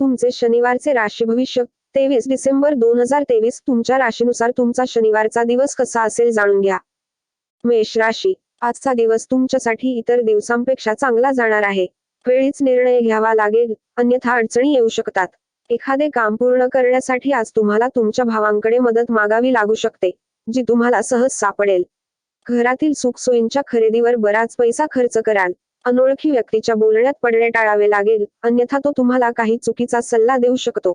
तुमचे शनिवारचे राशी भविष्य तेवीस डिसेंबर दोन हजार तेवीस तुमच्या राशीनुसार तुमचा शनिवारचा दिवस कसा असेल जाणून घ्या. मेष राशी आजचा दिवस तुमच्यासाठी इतर दिवसांपेक्षा चांगला जाणार आहे. वेळीच निर्णय घ्यावा लागेल अन्यथा अडचणी येऊ शकतात. एखादे काम पूर्ण करण्यासाठी आज तुम्हाला तुमच्या भावांकडे मदत मागावी लागू शकते जी तुम्हाला सहज सापडेल. घरातील सुखसोयींच्या खरेदीवर बराच पैसा खर्च कराल. अनोळखी व्यक्तीच्या बोलण्यात पडणे टाळावे लागेल अन्यथा तो तुम्हाला काही चुकीचा सल्ला देऊ शकतो.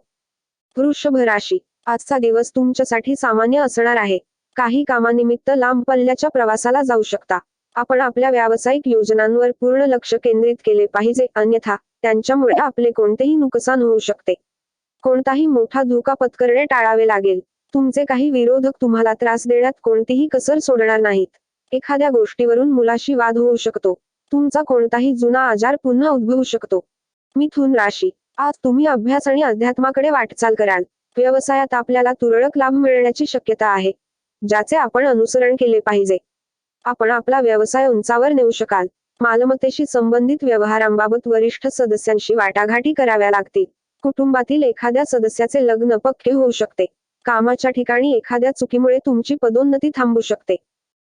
वृषभ राशी आजचा दिवस तुमच्यासाठी सामान्य असणार आहे. काही कामानिमित्त लांब पल्ल्याच्या प्रवासाला जाऊ शकता. आपण आपल्या व्यावसायिक योजनांवर पूर्ण लक्ष केंद्रित केले पाहिजे अन्यथा त्यांच्यामुळे आपले कोणतेही नुकसान होऊ शकते. कोणताही मोठा धोका पत्करणे टाळावे लागेल. तुमचे काही विरोधक तुम्हाला त्रास देण्यात कोणतीही कसर सोडणार नाहीत. एखाद्या गोष्टीवरून मुलाशी वाद होऊ शकतो. तुमचा कोणताही जुना आजार पुन्हा उद्भवू शकतो. मिथुन राशी. आज तुम्ही अभ्यास आणि अध्यात्माकडे वाटचाल कराल. व्यवसायात आपल्याला तुरळक लाभ मिळण्याची शक्यता आहे. ज्याचे आपण अनुसरण केले पाहिजे. आपण आपला व्यवसाय उंचावर नेऊ शकाल. मालमत्तेशी संबंधित व्यवहारांबाबत वरिष्ठ सदस्यांशी वाटाघाटी कराव्या लागतील. कुटुंबातील एखाद्या सदस्याचे लग्न पक्के होऊ शकते. कामाच्या ठिकाणी एखाद्या चुकीमुळे तुमची पदोन्नती थांबू शकते.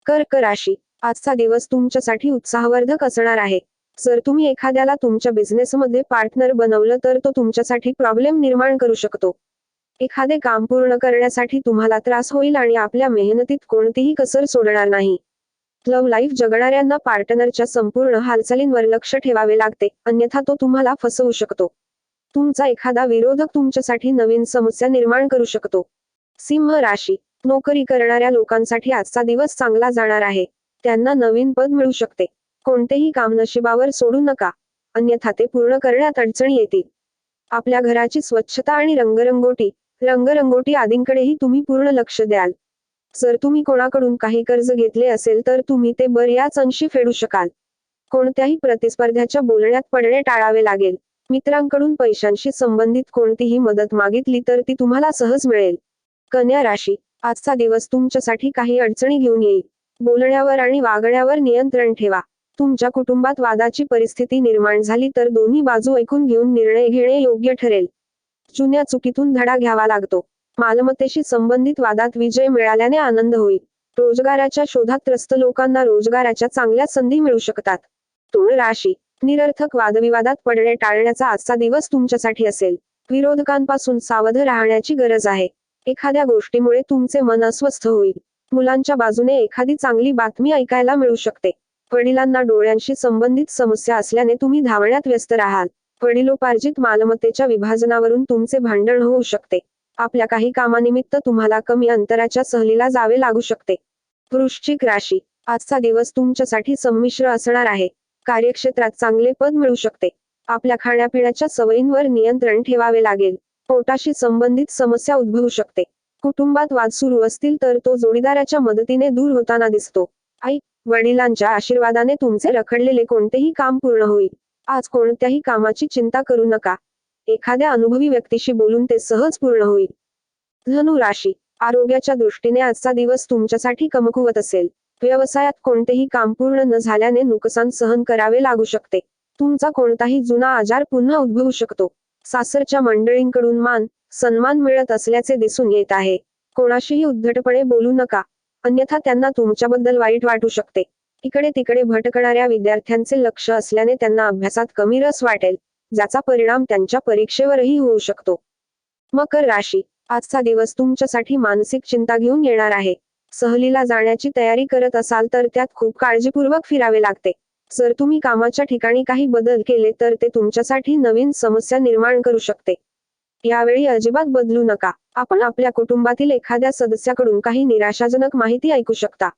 कर्क राशी. आजचा दिवस तुमच्यासाठी उत्साहवर्धक असणार आहे. जर तुम्ही एखाद्याला तुमच्या बिझनेसमध्ये पार्टनर बनवलं तर तो तुमच्यासाठी प्रॉब्लेम निर्माण करू शकतो. एखादे काम पूर्ण करण्यासाठी तुम्हाला त्रास होईल आणि आपल्या मेहनतीत कोणतीही कसर सोडणार नाही. लव्ह लाईफ जगणाऱ्यांना पार्टनरच्या संपूर्ण हालचालींवर लक्ष ठेवावे लागते अन्यथा तो तुम्हाला फसवू शकतो. तुमचा एखादा विरोधक तुमच्यासाठी नवीन समस्या निर्माण करू शकतो. सिंह राशी नोकरी करणाऱ्या लोकांसाठी आजचा दिवस चांगला जाणार आहे. त्यांना नवीन पद मिळू शकते. कोणतेही काम नशिबावर सोडू नका. अन्यथा ते पूर्ण करण्यात अडचणी येतील. आपल्या घराची स्वच्छता आणि रंगरंगोटी रंगरंगोटी आदींकडेही तुम्ही पूर्ण लक्ष द्याल. जर तुम्ही कोणाकडून काही कर्ज घेतले असेल तर तुम्ही ते बऱ्याच अंशी फेडू शकाल. कोणत्याही प्रतिस्पर्ध्याच्या बोलण्यात पडणे टाळावे लागेल. मित्रांकडून पैशांशी संबंधित कोणतीही मदत मागितली तर ती तुम्हाला सहज मिळेल. कन्या राशी. आजचा दिवस तुमच्यासाठी काही अडचणी घेऊन येईल. बोलण्यावर आणि वागण्यावर नियंत्रण ठेवा. तुमच्या कुटुंबात वादाची परिस्थिती निर्माण झाली तर दोन्ही बाजू ऐकून घेऊन निर्णय घेणे योग्य ठरेल. जुन्या चुकीतून धडा घ्यावा लागतो. मालमत्तेशी संबंधित वादात विजय मिळाल्याने आनंद होईल. रोजगाराच्या शोधात त्रस्त लोकांना रोजगाराच्या चांगल्या संधी मिळू शकतात. तुळ राशी. निरर्थक वादविवादात पडणे टाळण्याचा आजचा दिवस तुमच्यासाठी असेल. विरोधकांपासून सावध राहण्याची गरज आहे. एखाद्या गोष्टीमुळे तुमचे मन अस्वस्थ होईल. मुलांच्या बाजूने एखादी चांगली बातमी ऐकायला मिळू शकते. वडिलांना डोळ्यांशी संबंधित समस्या असल्याने तुम्ही धावण्यात व्यस्त राहाल. वडिलोपार्जित मालमत्तेच्या विभाजनावरून तुमचे भांडण होऊ शकते. आपल्या काही कामानिमित्त तुम्हाला कमी अंतराच्या सहलीला जावे लागू शकते. वृश्चिक राशी. आजचा दिवस तुमच्यासाठी संमिश्र असणार आहे. कार्यक्षेत्रात चांगले पद मिळू शकते. आपल्या खाण्यापिण्याच्या सवयींवर नियंत्रण ठेवावे लागेल. पोटाशी संबंधित समस्या उद्भवू शकते. कुटुंबात वाद सुरू असतील तर तो जोडीदाराच्या मदतीने दूर होताना दिसतो. आई वडिलांच्या आशीर्वादाने तुमचे रखडलेले कोणतेही काम पूर्ण होईल. आज कोणत्याही कामाची चिंता करू नका. एखाद्या अनुभवी व्यक्तीशी बोलून ते सहज पूर्ण होईल. धनु राशी आरोग्याच्या दृष्टीने आजचा दिवस तुमच्यासाठी कमकुवत असेल. व्यवसायात कोणतेही काम पूर्ण न झाल्याने नुकसान सहन करावे लागू शकते. तुमचा कोणताही जुना आजार पुन्हा उद्भवू शकतो. सासरच्या मंडळींकडून मान सन्मान मिळत असल्याचे दिसून येत आहे. कोणाशीही उद्धटपणे बोलू नका. अन्यथा त्यांना तुमच्याबद्दल वाईट वाटू शकते. इकडे तिकडे भटकणाऱ्या विद्यार्थ्यांचे लक्ष असल्याने त्यांना अभ्यासात कमी रस वाटेल ज्याचा परिणाम त्यांच्या परीक्षेवरही होऊ शकतो. मकर राशी. आजचा दिवस तुमच्यासाठी मानसिक चिंता घेऊन येणार आहे. सहलीला जाण्याची तयारी करत असाल तर त्यात खूप काळजीपूर्वक फिरावे लागते. जर तुम्ही कामाच्या ठिकाणी काही बदल केले तर ते तुमच्यासाठी नवीन समस्या निर्माण करू शकते. यावेळी अजिबात बदलू नका. आपण आपल्या कुटुंबातील एखाद्या सदस्याकडून काही निराशाजनक माहिती ऐकू शकता.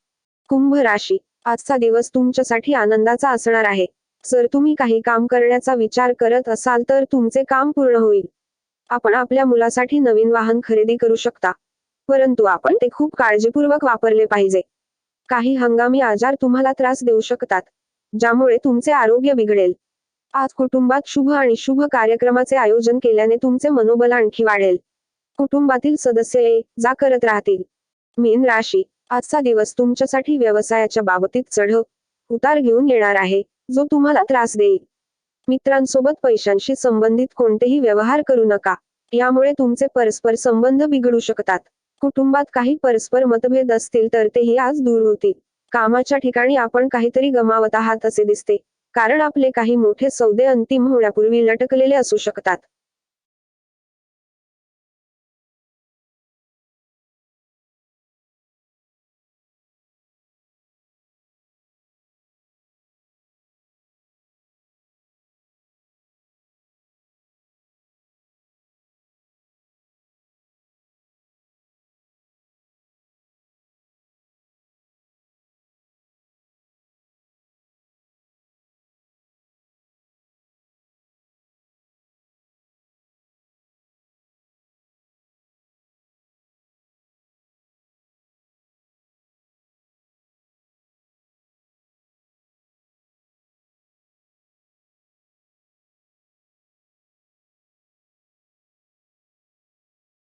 कुंभ राशी. आजचा दिवस तुमच्यासाठी आनंदाचा असणार आहे. जर तुम्ही काही काम करण्याचा विचार करत असाल तर तुमचे काम पूर्ण होईल. आपण आपल्या मुलासाठी नवीन वाहन खरेदी करू शकता. परंतु आपण ते खूप काळजीपूर्वक वापरले पाहिजे. काही हंगामी आजार तुम्हाला त्रास देऊ शकतात ज्यामुळे तुमचे आरोग्य बिघडेल. आज कुटुंबात शुभ आणि शुभ कार्यक्रमाचे आयोजन केल्याने तुमचे मनोबल आणखी वाढेल. कुटुंबातील सदस्य ये जा करत राहतील. मीन राशी आजचा दिवस तुमच्यासाठी व्यवसायाच्या बाबतीत चढ उतार घेऊन येणार आहे जो तुम्हाला त्रास देईल. मित्रांसोबत पैशांशी संबंधित कोणतेही व्यवहार करू नका यामुळे तुमचे परस्पर संबंध बिघडू शकतात. कुटुंबात काही परस्पर मतभेद असतील तर तेही आज दूर होतील. कामाच्या ठिकाणी आपण काहीतरी गमावत आहात असे दिसते. कारण आपले काही मोठे सौदे अंतिम होण्यापूर्वी लटकलेले असू शकतात.